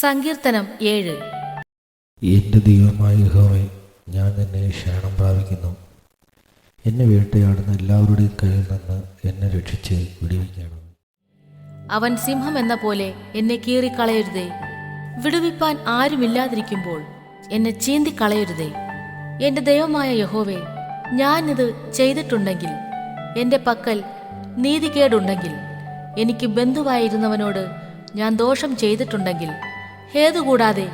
സങ്കീർത്തനം ഏഴ്. എന്റെ ദൈവമായ യഹോവേ ഞാൻ നിന്നെ ശരണം പ്രാപിക്കുന്നു. എന്നെ വേട്ടയാടുന്ന എല്ലാവരുടെയും കയ്യിൽ നിന്ന് എന്നെ രക്ഷിച്ച് വിടുവിക്കണം. അവൻ സിംഹം എന്ന പോലെ എന്നെ കീറിക്കളയരുതേ. വിടുവിപ്പാൻ ആരുമില്ലാതിരിക്കുമ്പോൾ എന്നെ ചീന്തിക്കളയരുതേ. എന്റെ ദൈവമായ യഹോവേ ഞാനിത് ചെയ്തിട്ടുണ്ടെങ്കിൽ എന്റെ പക്കൽ നീതികേടുണ്ടെങ്കിൽ എനിക്ക് ബന്ധുവായിരുന്നവനോട് ഞാൻ ദോഷം ചെയ്തിട്ടുണ്ടെങ്കിൽ ഹേതുകൂടാതെ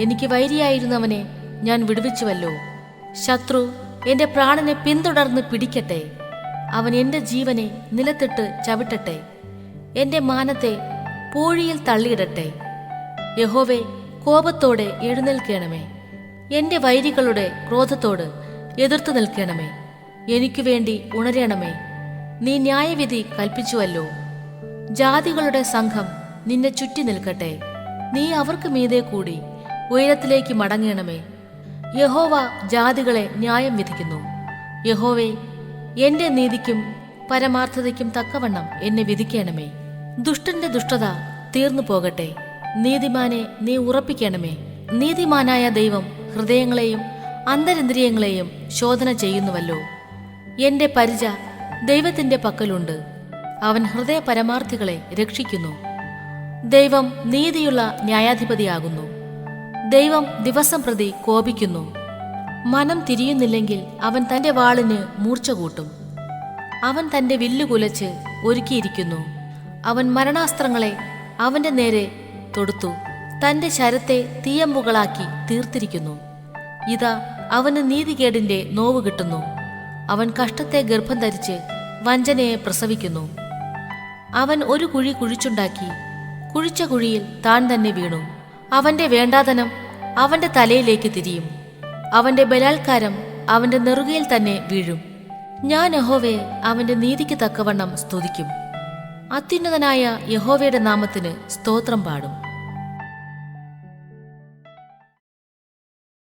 എനിക്ക് വൈരിയായിരുന്നവനെ ഞാൻ വിടുവിച്ചുവല്ലോ. ശത്രു എന്റെ പ്രാണനെ പിന്തുടർന്ന് പിടിക്കട്ടെ. അവൻ എന്റെ ജീവനെ നിലത്തിട്ട് ചവിട്ടട്ടെ. എന്റെ മാനത്തെ പൂഴിയിൽ തള്ളിയിടട്ടെ. യഹോവെ കോപത്തോടെ എഴുന്നേൽക്കണമേ. എന്റെ വൈരികളുടെ ക്രോധത്തോട് എതിർത്തു നിൽക്കണമേ. എനിക്കു വേണ്ടി ഉണരണമേ. നീ ന്യായവിധി കൽപ്പിച്ചുവല്ലോ. ജാതികളുടെ സംഘം നിന്നെ ചുറ്റി നിൽക്കട്ടെ. നീ അവർക്ക് മീതെ കൂടി ഉയരത്തിലേക്ക് മടങ്ങണമേ. യഹോവ ജാതികളെ ന്യായം വിധിക്കുന്നു. യഹോവേ എന്റെ നീതിക്കും പരമാർത്ഥതയ്ക്കും തക്കവണ്ണം എന്നെ വിധിക്കണമേ. ദുഷ്ടന്റെ ദുഷ്ടത തീർന്നു പോകട്ടെ. നീതിമാനെ നീ ഉറപ്പിക്കണമേ. നീതിമാനായ ദൈവം ഹൃദയങ്ങളെയും അന്തരിന്ദ്രിയങ്ങളെയും ശോധന ചെയ്യുന്നുവല്ലോ. എന്റെ പരിച ദൈവത്തിന്റെ പക്കലുണ്ട്. അവൻ ഹൃദയ പരമാർത്ഥികളെ രക്ഷിക്കുന്നു. ദൈവം നീതിയുള്ള ന്യായാധിപതിയാകുന്നു. ദൈവം ദിവസം പ്രതി കോപിക്കുന്നു. മനം തിരിയുന്നില്ലെങ്കിൽ അവൻ തന്റെ വാളിന് മൂർച്ച കൂട്ടും. അവൻ തന്റെ വില്ലു കുലച്ച് ഒരുക്കിയിരിക്കുന്നു. അവൻ മരണാസ്ത്രങ്ങളെ അവന്റെ നേരെ തൊടുത്തു. തന്റെ ശരത്തെ തീയമ്പുകളാക്കി തീർത്തിരിക്കുന്നു. ഇതാ അവന് നീതികേടിന്റെ നോവ് കിട്ടുന്നു. അവൻ കഷ്ടത്തെ ഗർഭം ധരിച്ച് വഞ്ചനയെ പ്രസവിക്കുന്നു. അവൻ ഒരു കുഴി കുഴിച്ചുണ്ടാക്കി കുഴിച്ച കുഴിയിൽ താൻ തന്നെ വീണു. അവന്റെ വേണ്ടാതനം അവന്റെ തലയിലേക്ക് തിരിയും. അവന്റെ ബലാത്കാരം അവന്റെ നെറുകയിൽ തന്നെ വീഴും. ഞാൻ യഹോവയെ അവന്റെ നീതിക്ക് തക്കവണ്ണം സ്തുതിക്കും. അത്യുന്നതനായ യഹോവയുടെ നാമത്തിന് സ്തോത്രം പാടും.